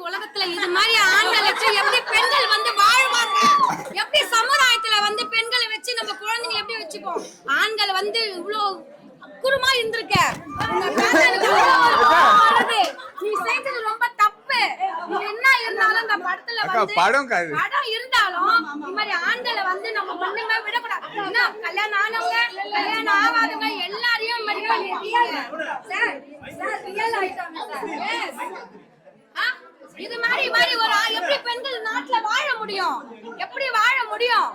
உலகத்துல இது மாதிரி ஆண்கள் வச்சு எப்படி பெண்கள் வந்து வாழ்வாங்க? எப்படி சமுதாயத்துல வந்து பெண்களை வச்சு நம்ம குழந்தைங்களை எப்படி வச்சுப்போம்? ஆண்கள் வந்து இவ்வளோ குருமா இருந்திருக்க. நீ செஞ்சது ரொம்ப தப்பு. என்ன இருந்தாலும் இந்த படத்துல வந்து படம். படம் இருந்தாலும் இந்த மாதிரி ஆண்களை வந்து நம்ம ஒண்ணுமே விடக்கூடாது. என்ன கல்யாணம் ஆனவங்க கல்யாணம் ஆகாதவங்க எல்லாரையும் மாதிரி பண்ணிருக்கீங்க. சார் சார் ரியல் ஆயிட்டாங்க சார் Yes. ஆ? இது மாதிரி மாதிரி ஒரு ஆ- எப்படி பெண்கள் நாட்டுல வாழ முடியும் எப்படி வாழ முடியும்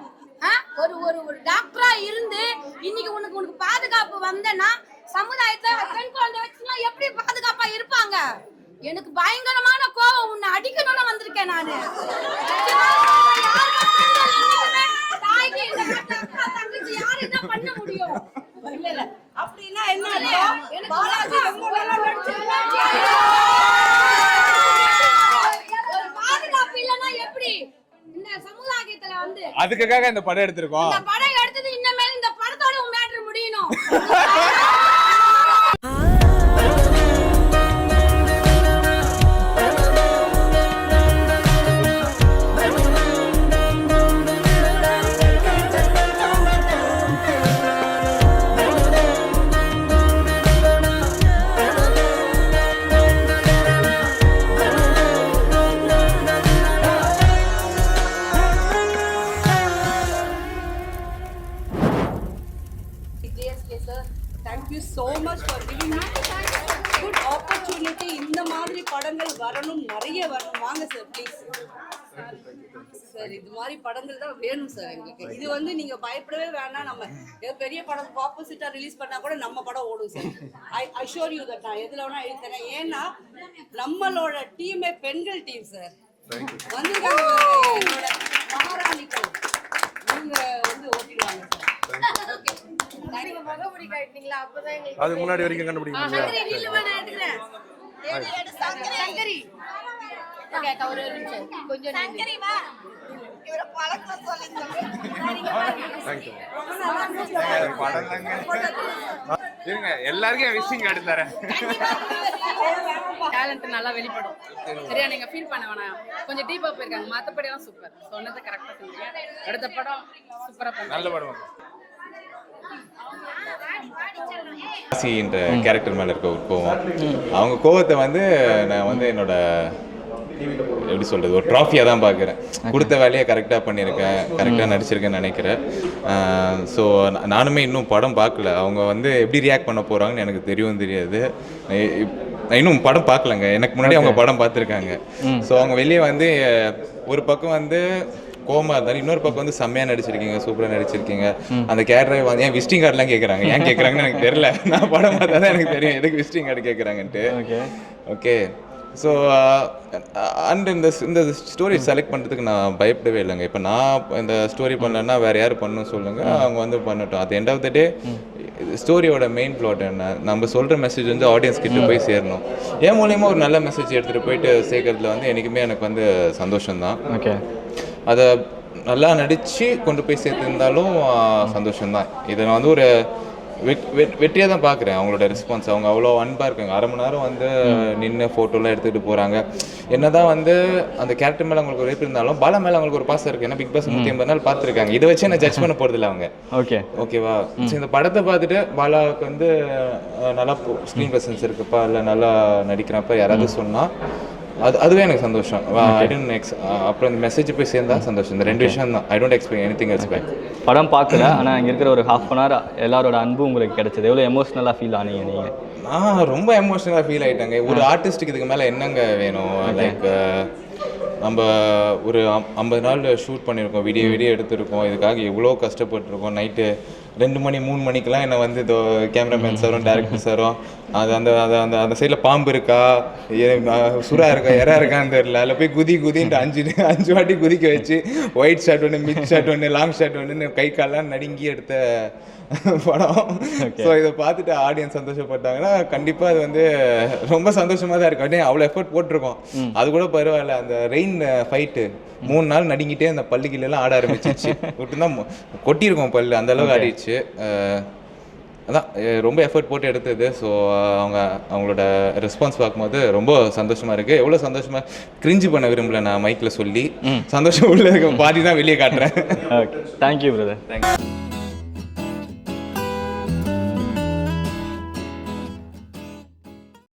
ஆ? ஒரு ஒரு ஒரு டாக்டரா இருந்து இன்னைக்கு உனக்கு உனக்கு பாதுகாப்பு வந்தேன்னா சமுதாயத்துல பெண் குழந்தை வச்சுலாம் எப்படி பாதுகாப்பா இருப்பாங்க? எனக்கு பயங்கரமான கோவம் உன்னை அடிக்கணும்னு வந்திருக்கேன் நானு. தங்கச்சி யாரு என்ன பண்ண முடியும்? இல்ல இல்ல. அப்படின்னா என்ன அர்த்தம்? எனக்கு பாலாஜி ரொம்ப நல்லா நடிச்சிருக்காரு. ஒரு பாதுகாப்பு இல்லைன்னா எப்படி? இந்த சமுதாயத்துல வந்து அதுக்காக இந்த படம் எடுத்திருக்கோம். não! You so much for giving me good opportunity. இந்த மாதிரி படங்கள் வரணும் நிறைய வரணும். வாங்க சார் ப்ளீஸ் சார் இது மாதிரி படங்கள் தான் வேணும் சார் எங்களுக்கு. இது வந்து நீங்க பயப்படவே வேணாம் நம்ம ஏதோ பெரிய படம் ஆப்போசிட்டா ரிலீஸ் பண்ணா கூட நம்ம படம் ஓடும் sir I assure you that நான் எதுல வேணா எழுதி தரேன் ஏன்னா நம்மளோட டீமே பெண்கள் டீம் சார் வந்திருக்காங்க என்னோட மகாராணிகள். இவங்க வந்து ஓட்டிடுவாங்க சார் ஓகே அதுக்கு முன்னாடி வரைக்கும் கண்டுபிடிக்க இருங்க எல்லாருக்கும் விசிங் கார்டு தரேன். டேலண்ட் நல்லா வெளிப்படும். சரியா நீங்க ஃபீல் பண்ண வேணாம். கொஞ்சம் டீப்பா போயிருக்காங்க. மத்தபடி எல்லாம் சூப்பர் சொன்னதை கரெக்டா சொன்னீங்க அடுத்த படம் சூப்பரா நல்ல படம். ராசின்ற கேரக்டர் மேல இருக்க ஒரு கோவம். அவங்க கோவத்தை வந்து நான் வந்து என்னோட எப்படி சொல்றது ஒரு ட்ராஃபியா தான் பார்க்குறேன். கொடுத்த வேலையை கரெக்டாக பண்ணியிருக்கேன் கரெக்டாக நடிச்சிருக்கேன்னு நினைக்கிறேன். ஸோ நானுமே இன்னும் படம் பார்க்கல. அவங்க வந்து எப்படி ரியாக்ட் பண்ண போறாங்கன்னு எனக்கு தெரியவும் தெரியாது. இன்னும் படம் பார்க்கலங்க. எனக்கு முன்னாடி அவங்க படம் பார்த்துருக்காங்க. ஸோ அவங்க வெளியே வந்து ஒரு பக்கம் வந்து கோமா இருந்தாலும் இன்னொரு பக்கம் வந்து செம்மையா நடிச்சிருக்கீங்க சூப்பரா நடிச்சிருக்கீங்க. அந்த கேரக்டர் வந்து ஏன் விசிட்டிங் கார்டுலாம் கேட்குறாங்க ஏன் கேட்குறாங்கன்னு எனக்கு தெரியல. நான் படம் பார்த்தா தான் எனக்கு தெரியும். எதுக்கு விசிட்டிங் கார்டு கேட்குறாங்கன்ட்டு ஓகே. ஓகே. ஸோ அண்ட் இந்த இந்த ஸ்டோரி செலக்ட் பண்ணுறதுக்கு நான் பயப்படவே இல்லைங்க. இப்போ நான் இந்த ஸ்டோரி பண்ணலன்னா வேறு யார் பண்ணணும் சொல்லுங்கள் அவங்க வந்து பண்ணட்டும். The end of the day ஸ்டோரியோட main plot என்ன? நம்ம சொல்கிற மெசேஜ் வந்து ஆடியன்ஸ் கிட்ட போய் சேரணும். என் மூலியமாக ஒரு நல்ல மெசேஜ் எடுத்துகிட்டு போயிட்டு சேர்க்கறதுல வந்து என்றைக்குமே எனக்கு வந்து சந்தோஷம்தான். ஓகே. அதை நல்லா நடித்து கொண்டு போய் சேர்த்துருந்தாலும் சந்தோஷம்தான். இதை நான் வந்து ஒரு வெற்றியாக தான் பார்க்குறேன் அவங்களோட ரெஸ்பான்ஸ் அவங்க அவ்வளோ அன்பாக இருக்காங்க. அரை மணி நேரம் வந்து நின்று ஃபோட்டோலாம் எடுத்துகிட்டு போகிறாங்க என்னதான் வந்து அந்த கேரக்டர் மேலே அவங்களுக்கு ஒரு இருந்தாலும் பாலா மேலே அவங்களுக்கு ஒரு பாசம் இருக்குது ஏன்னா பிக் பாஸ் நூற்றி ஐம்பது நாள் பார்த்துருக்காங்க இதை வச்சு என்ன ஜட்ஜ் பண்ண போகிறதில்ல அவங்க. ஓகே. ஓகேவா சரி இந்த படத்தை பார்த்துட்டு பாலாவுக்கு வந்து நல்லா ஸ்க்ரீன் ப்ரெசன்ஸ் இருக்குப்பா? இல்லை நல்லா நடிக்கிறப்ப? யாராவது சொன்னால் அது அதுவே எனக்கு சந்தோஷம். ஐ டோன்ட் எக்ஸ் அப்புறம் இந்த மெசேஜ் போய் சேர்ந்தா சந்தோஷம். இந்த ரெண்டு விஷயம் தான். I don't expect anything else back படம் பார்க்கல ஆனால் இங்கே இருக்கிற ஒரு ஹாஃப் அன் ஹவர் எல்லாரோட அன்பு உங்களுக்கு கிடைச்சது. எவ்வளோ எமோஷ்னலாக ஃபீல் ஆனீங்க நீங்கள் நான் ரொம்ப எமோஷனலாக ஃபீல் ஆயிட்டாங்க. ஒரு ஆர்டிஸ்ட்டுக்கு இதுக்கு மேலே என்னங்க வேணும்? லைக் நம்ம ஒரு அம்- ஐம்பது நாள் ஷூட் பண்ணியிருக்கோம் வீடியோ வீடியோ எடுத்திருக்கோம். இதுக்காக எவ்வளோ கஷ்டப்பட்டிருக்கோம். நைட்டு ரெண்டு மணி மூணு மணிக்கெலாம் என்னை வந்து இதோ கேமராமேன் சாரும் டேரக்டர் சாரும் அது அந்த அந்த அந்த அந்த சைடில் பாம்பு இருக்கா? சுறா இருக்கா? எறா இருக்கான்னு தெரியல. அதில் போய் குதி குதின்ட்டு அஞ்சு அஞ்சு வாட்டி குதிக்க வச்சு ஒயிட் ஷர்ட் ஒன்று மிட் ஷர்ட் ஒன்று லாங் ஷர்ட் ஒன்று கை கால்லாம் நடுங்கி எடுத்த படம். ஸோ இதை பார்த்துட்டு ஆடியன்ஸ் சந்தோஷப்பட்டாங்கன்னா கண்டிப்பாக அது வந்து ரொம்ப சந்தோஷமாக தான் இருக்கும். அப்படியே அவ்வளோ எஃபர்ட் போட்டிருக்கோம். அது கூட பரவாயில்ல. அந்த ரெயின் ஃபைட்டு மூணு நாள் நடுங்கிட்டே அந்த பல்லு கீழெல்லாம் ஆட ஆரம்பிச்சிச்சு விட்டு தான் கொட்டியிருக்கோம் பல்லு. அந்த அளவுக்கு ஆடிடுச்சு. அதான் ரொம்ப எஃபர்ட் போட்டு எடுத்தது. ஸோ அவங்க அவங்களோட ரெஸ்பான்ஸ் பார்க்கும்போது ரொம்ப சந்தோஷமாக இருக்குது எவ்வளோ சந்தோஷமாக கிரிஞ்சு பண்ண விரும்பல நான் மைக்கில் சொல்லி. சந்தோஷம் உள்ள இருக்க பாதி தான் வெளியே காட்டுறேன். Thank you brother thank you